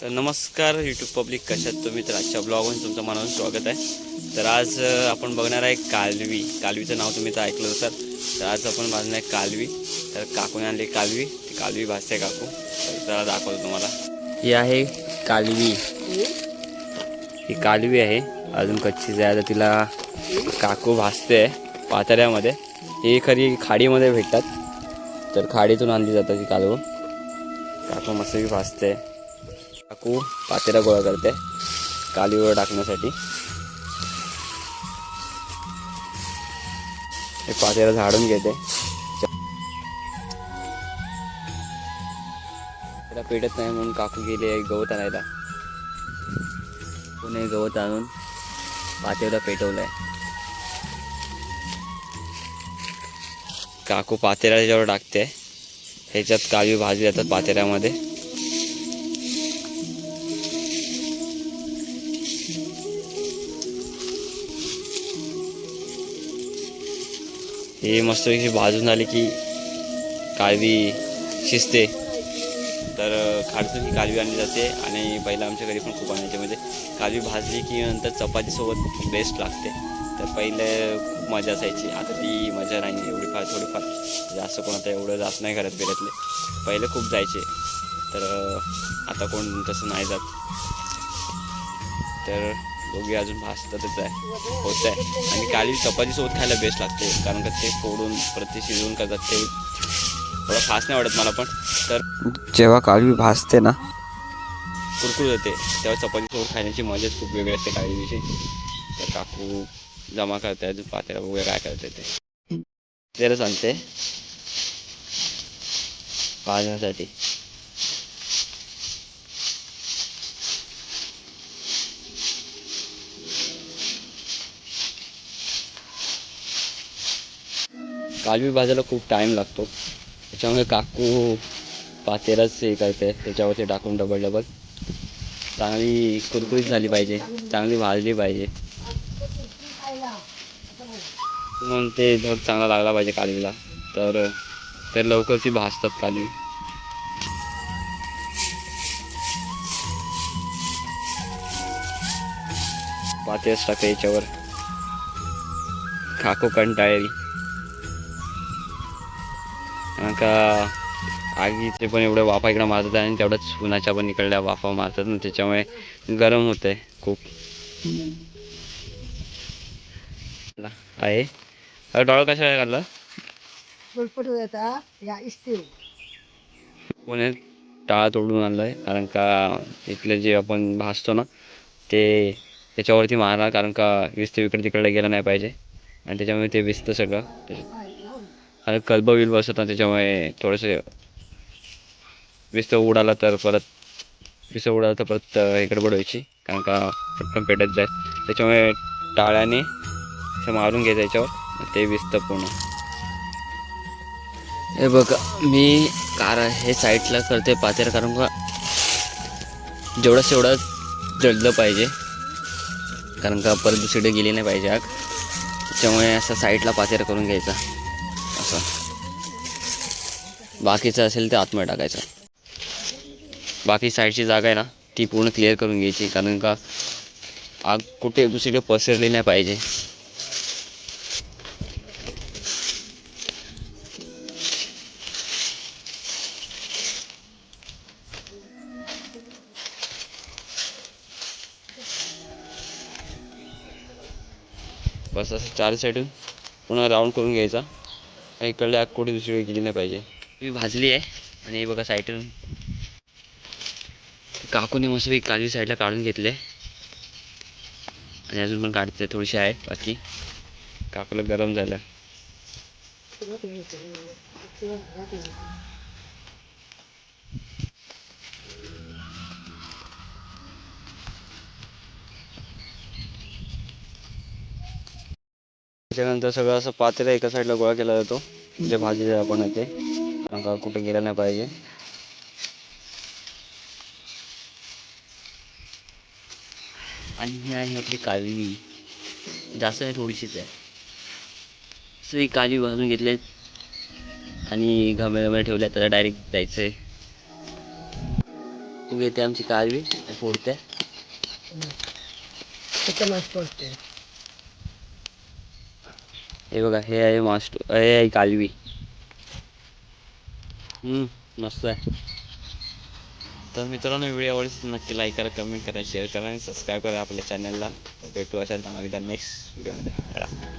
तर नमस्कार YouTube public कशात तुम्ही? तर आजच्या ब्लॉगमध्ये तुमचं मनापासून स्वागत आहे. तर आज आपण बघणार आहे कालवी. कालवीचं नाव तुम्ही तर ऐकलं असाल. तर आज आपण भाजणार आहे कालवी. तर काकूने आणली कालवी. ती कालवी भाजते काकू. तर त्याला दाखवतो तुम्हाला. ही आहे कालवी. ही कालवी आहे. अजून कच्चीच आहे तर तिला काकू भाजते पातळ्यामध्ये. ही खरी खाडीमध्ये भेटतात. तर खाडीतून आणली जातात ही कालवं. काकू मस्तपैकी भाजते. काकू पातेला गोळा करते कालीवर टाकण्यासाठी. हे पातेला झाडून घेते. त्याला पेटत नाही म्हणून काकू गेले गवत आणायला. कोणी गवत आणून पातेला पेटवलंय. काकू पातेला त्याच्यावर टाकते. ह्याच्यात काळी भाजी जातात पातेऱ्यामध्ये हे मस्तपैकी भाजून आली की काळवी शिजते. तर अ, खाडसून ही कालवी आणली जाते आणि पहिला आमच्या घरी पण खूप आणायचे म्हणजे कालवी भाजली की नंतर चपातीसोबत बेस्ट लागते. तर पहिले खूप मजा असायची. आता ती मजा नाही एवढी फार थोडीफार. म्हणजे जास्त कोण आता एवढं जास्त नाही करत बेऱ्यातले पहिले खूप जायचे. तर आता कोण तसं नाही जात. तर दोघी अजून भाजतातच आहे होत आहे आणि काळी चपातीसोबत खायला बेस्ट लागते. कारण का ते फोडून परत ते शिजवून करतात. ते थोडं खास नाही वाटत मला पण. तर जेव्हा काळवी भाजते ना कुरकुर होते. तेव्हा चपातीसोबत खाण्याची मजाच खूप वेगळी असते काळवीची तर काकू जमा करते अजून पातेला वगैरे काय करते ते. त्याला सांगते भाजण्यासाठी. कालवी भाजायला खूप टाईम लागतो. त्याच्यामुळे काकू पातेलाच हे करते. त्याच्यावरती टाकून डबल डबल चांगली कुरकुरीत झाली पाहिजे. चांगली भाजली पाहिजे. म्हणून ते धग चांगला लागला पाहिजे काळवीला तर ते लवकर ती भाजतात कालवी पातेच टाकते याच्यावर. काकू कंटाळली. का आगीचे पण एवढ्या वाफा इकडं मारतात आणि तेवढ्याच उन्हाच्या पण इकडल्या वाफा मारतात ना त्याच्यामुळे गरम होत आहे खूप. ला- आहे. डॉळ कशा इस्तीव पुण्यात टाळा तोडून आणलं आहे कारण का इथले जे आपण भासतो ना ते त्याच्यावरती मारणार कारण का विस्त इकडे तिकडे गेलं नाही पाहिजे. आणि त्याच्यामुळे ते विस्त सगळं. आणि कल्ब बिल बसत ना त्याच्यामुळे थोडंसं विस्त उडाला तर परत विस्त उडाला तर परत इकडे बुडवायची. व्हायची कारण का पटकन पेटत जाय त्याच्यामुळे टाळ्याने असं मारून घ्यायचं याच्यावर. ते विस्त पूर्ण. हे बघा मी कार हे साईडला करते पातेर कारण का जेवढं तेवढं जळलं पाहिजे. कारण का परत दुसरीकडे गेली नाही पाहिजे आग. त्याच्यामुळे असं साईडला पातेर करून घ्यायचा. असं. बाकीचं असेल ते आतमध्ये टाकायचं. बाकी साईडची जागा आहे ना ती पूर्ण क्लिअर करून घ्यायची कारण का आग कुठे दुसरीकडे पसरली नाही पाहिजे. बस असं चार साईडून पुन्हा राऊंड करून घ्यायचा. इकडले आग कुठे दुसरीकडे गेली नाही पाहिजे. मी भाजली आहे. आणि हे बघा साईडून काकूने मस्त काजवी साईडला काढून घेतले. आणि अजून पण काढते थोडीशी आहे बाकी. काकूला गरम झालं. त्याच्यानंतर सगळं असं पातेला एका साईडला गोळा केला जातो. जे भाजी आपण येते कारण कुठे गेलं नाही पाहिजे. आणि ही आहे आपली कालवी. जास्त आहे थोडीशीच आहे. असं ही कालवी भाजून घेतले आणि घमेमध्ये ठेवल्या त्याला डायरेक्ट जायचं आहे. घेते आमची कालवी फोडते. त्याच्या मास हे बघा हे आहे मास्टर हे आहे कालवी. मस्त आहे. तर मित्रांनो व्हिडिओ आवडल्यास नक्की लाईक करा कमेंट करा शेअर करा आणि सबस्क्राईब करा आपल्या चॅनलला भेटू अशा चांगल्या नेक्स्ट व्हिडिओमध्ये